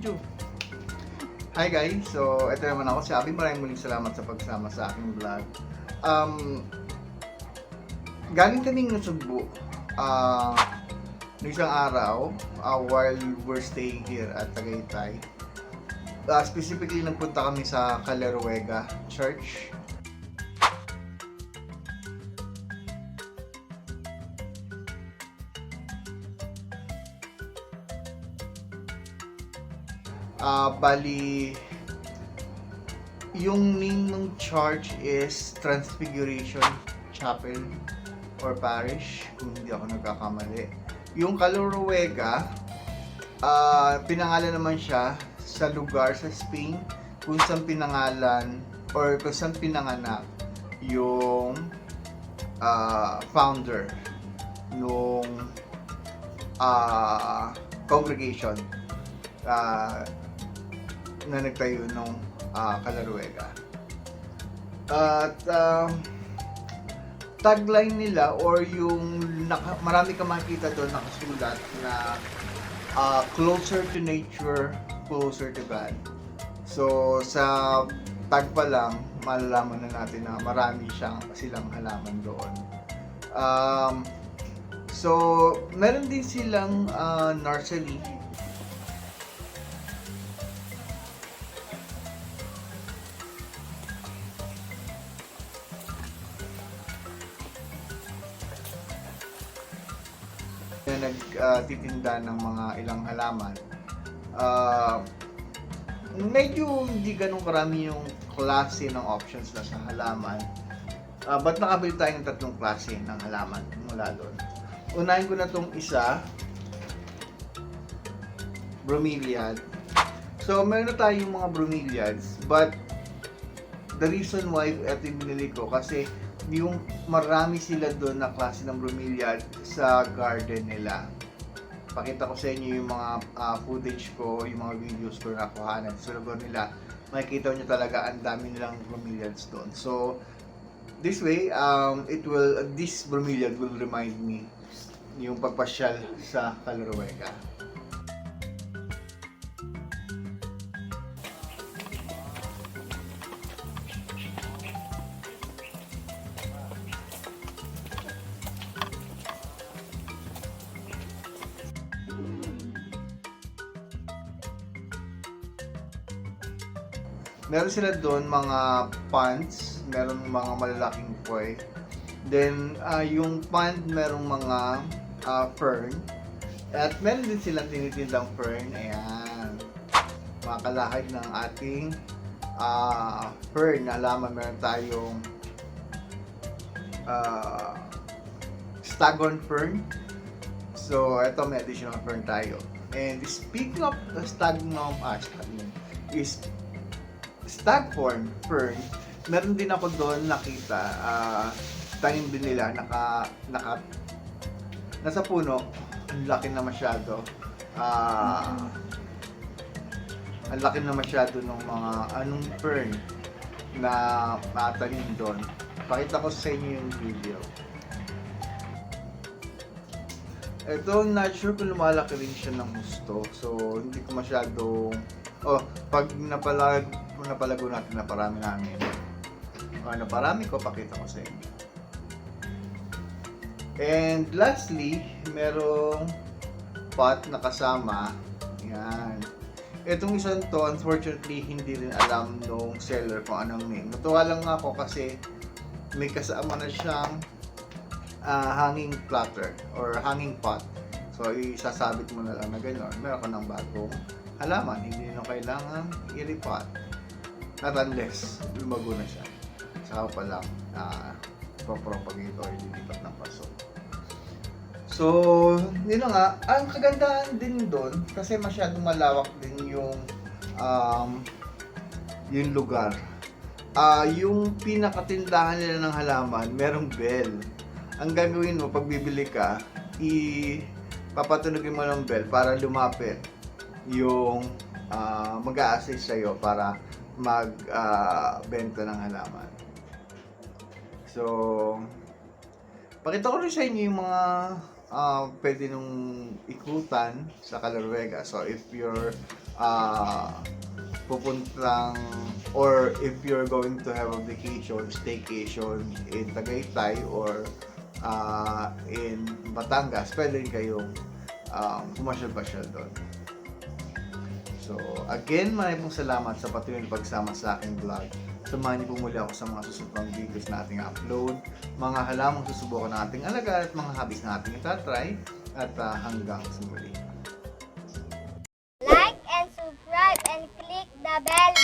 Ju. Hi guys, so ito naman ako si Abby. Maraming muling salamat sa pagsama sa aking vlog. Um, galing kaming Nasugbu. Ah, uh, isang araw ah, while we're staying here at Tagaytay. Ah, specifically nagpunta kami sa Caleruega Church. Ah, bali yung name ng church is Transfiguration Chapel or Parish, kung hindi ako nagkakamali. Yung Caloruega, ah pinangalan naman siya sa lugar sa Spain kung saan pinangalan or kung saan pinanganak yung ah, founder nung ah, congregation ah, na nagtayo nung ah, Calaruega. At um, tagline nila or yung naka, marami ka makikita doon nakasulat na ah, closer to nature, closer to God. So sa tag pa lang, malalaman na natin na marami siyang silang halaman doon. Um, so, meron din silang ah, nursery na nagtitinda ng mga ilang halaman. Ah, medyo hindi ganun karami yung klase ng options na sa halaman. Ah, ba't nakabili tayo ng tatlong klase ng halaman mula doon? Unahin ko na tong isa, bromeliad. So, meron na tayong mga bromeliads, but the reason why ito yung binili ko kasi yung marami sila doon na klase ng bromeliad sa garden nila. Pakita ko sa inyo yung mga ah, footage ko, yung mga videos ko na nakuhanan sa lugar nila. Makikita nyo talaga ang dami nilang bromeliads doon. So, this way, um, it will, this bromeliad will remind me yung pagpasyal sa Calaruega. Meron sila doon mga ponds, meron mga malalaking koi. Then, ah, yung pond, merong mga ah, fern. At meron din silang tinitindang fern. Ayan. Mga ng ating ah, fern. Nalaman meron tayong ah, staghorn fern. So, ito may additional fern tayo. And speaking of the stagnum, ah, stagnum, is staghorn fern, meron din ako doon nakita, ah, tanim din nila, naka, naka, nasa puno, ang laki na masyado. Ah, ang laki na masyado ng mga anong fern na matanim doon. Pakita ko sa inyo yung video. Ito, not sure kung lumalaki rin siya ng gusto. So, hindi ko masyado... Oh, pag napalag, napalago natin na parami namin. O, naparami ko, pakita ko sa inyo. And lastly, merong pot na kasama. Yan. Itong isang to, unfortunately, hindi rin alam nung seller kung anong name. Natuwa lang ako kasi may kasama na siyang ah, hanging platter or hanging pot. So, isasabit mo na lang na gano'n. Meron ka ng bagong halaman. Hindi na kailangan i-repot. Not unless lumago na siya. Saka pa lang na propagate or lilipat ng paso. So, yun na nga. Ang kagandahan din doon, kasi masyadong malawak din yung um, yung lugar. Ah, yung pinakatindahan nila ng halaman, merong bell. Ang gagawin mo pag bibili ka, i papatunogin mo ng bell para lumapit yung ah, mag-a-assist sa'yo para mag-benta ng halaman. So, pakita ko rin sa inyo yung mga ah, pwede nung ikutan sa Calaruega. So if you're ah, pupuntang or if you're going to have a vacation, staycation in Tagaytay or ah, in Batangas, pwede rin kayong um, pumasyal-pasyal doon. So, again, maraming pong salamat sa patuloy na pagsama sa aking vlog. Samahan niyo po muli ako sa mga susunod pang videos na ating upload, mga halamang susubukan ng ating alaga at mga habits na ating itatry. At ah, hanggang sa muli. Like and subscribe and click the bell.